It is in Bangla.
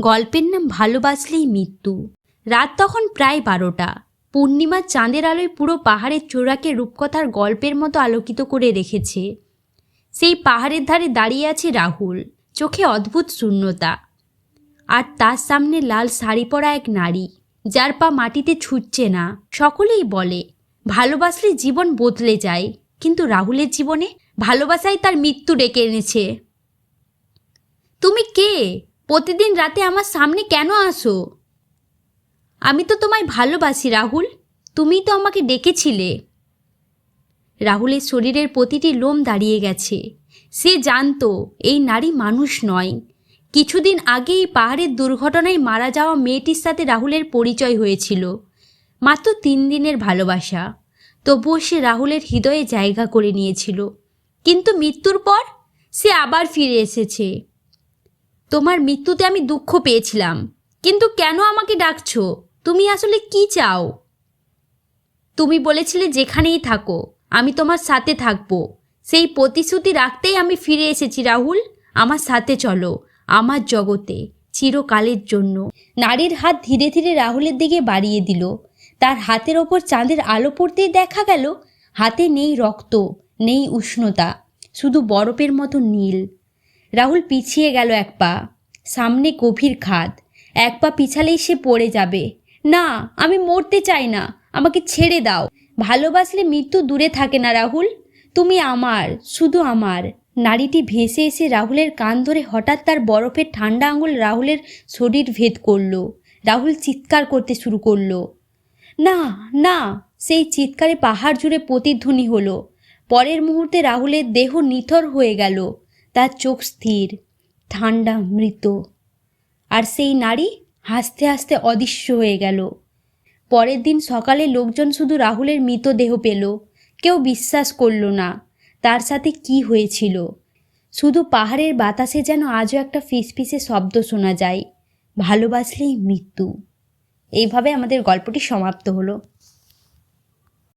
গল্পের নাম ভালোবাসলেই মৃত্যু। রাত তখন প্রায় বারোটা। পূর্ণিমার চাঁদের আলোয় পুরো পাহাড়ের চূড়াকে রূপকথার গল্পের মতো আলোকিত করে রেখেছে। সেই পাহাড়ের ধারে দাঁড়িয়ে আছে রাহুল, চোখে অদ্ভুত শূন্যতা। আর তার সামনে লাল শাড়ি পরা এক নারী, যার পা মাটিতে ছুটছে না। সকলেই বলে, ভালোবাসলে জীবন বদলে যায়, কিন্তু রাহুলের জীবনে ভালোবাসাই তার মৃত্যু ডেকে এনেছে। তুমি কে? প্রতিদিন রাতে আমার সামনে কেন আসো? আমি তো তোমায় ভালোবাসি, রাহুল। তুমিই তো আমাকে ডেকেছিলে। রাহুলের শরীরের প্রতিটি লোম দাঁড়িয়ে গেছে। সে জানতো, এই নারী মানুষ নয়। কিছুদিন আগেই পাহাড়ের দুর্ঘটনায় মারা যাওয়া মেয়েটির সাথে রাহুলের পরিচয় হয়েছিল। মাত্র তিন দিনের ভালোবাসা। তবুও সে রাহুলের হৃদয়ে জায়গা করে নিয়েছিল। কিন্তু মৃত্যুর পর সে আবার ফিরে এসেছে। তোমার মৃত্যুতে আমি দুঃখ পেয়েছিলাম। কিন্তু কেন আমাকে ডাকছো? তুমি আসলে কি চাও? তুমি বলেছিলে যেখানেই থাকো, আমি তোমার সাথে থাকব। সেই প্রতিশ্রুতি রাখতেই আমি ফিরে এসেছি, রাহুল। আমার সাথে চলো, আমার জগতে, চিরকালের জন্য। নারীর হাত ধীরে ধীরে রাহুলের দিকে বাড়িয়ে দিল। তার হাতের ওপর চাঁদের আলো পড়তেই দেখা গেল, হাতে নেই রক্ত, নেই উষ্ণতা, শুধু বরফের মতো নীল। রাহুল পিছিয়ে গেল এক পা। সামনে গভীর খাদ। এক পা পিছালেই সে পড়ে যাবে। না, আমি মরতে চাই না। আমাকে ছেড়ে দাও। ভালোবাসলে মৃত্যু দূরে থাকে না, রাহুল। তুমি আমার, শুধু আমার। নারীটি ভেসে এসে রাহুলের কান ধরে হঠাৎ তার বরফের ঠান্ডা আঙুল রাহুলের শরীর ভেদ করল। রাহুল চিৎকার করতে শুরু করল। না না। সেই চিৎকারে পাহাড় জুড়ে প্রতিধ্বনি হলো। পরের মুহূর্তে রাহুলের দেহ নিথর হয়ে গেল। তার চোখ স্থির ঠান্ডা মৃত। আর সেই নারী হাসতে হাসতে অদৃশ্য হয়ে গেল। পরের দিন সকালে লোকজন শুধু রাহুলের মৃতদেহ পেল। কেউ বিশ্বাস করল না, তার সাথে কি হয়েছিল। শুধু পাহাড়ের বাতাসে যেন আজও একটা ফিসফিসে শব্দ শোনা যায়, ভালোবাসলেই মৃত্যু। এইভাবে আমাদের গল্পটি সমাপ্ত হলো।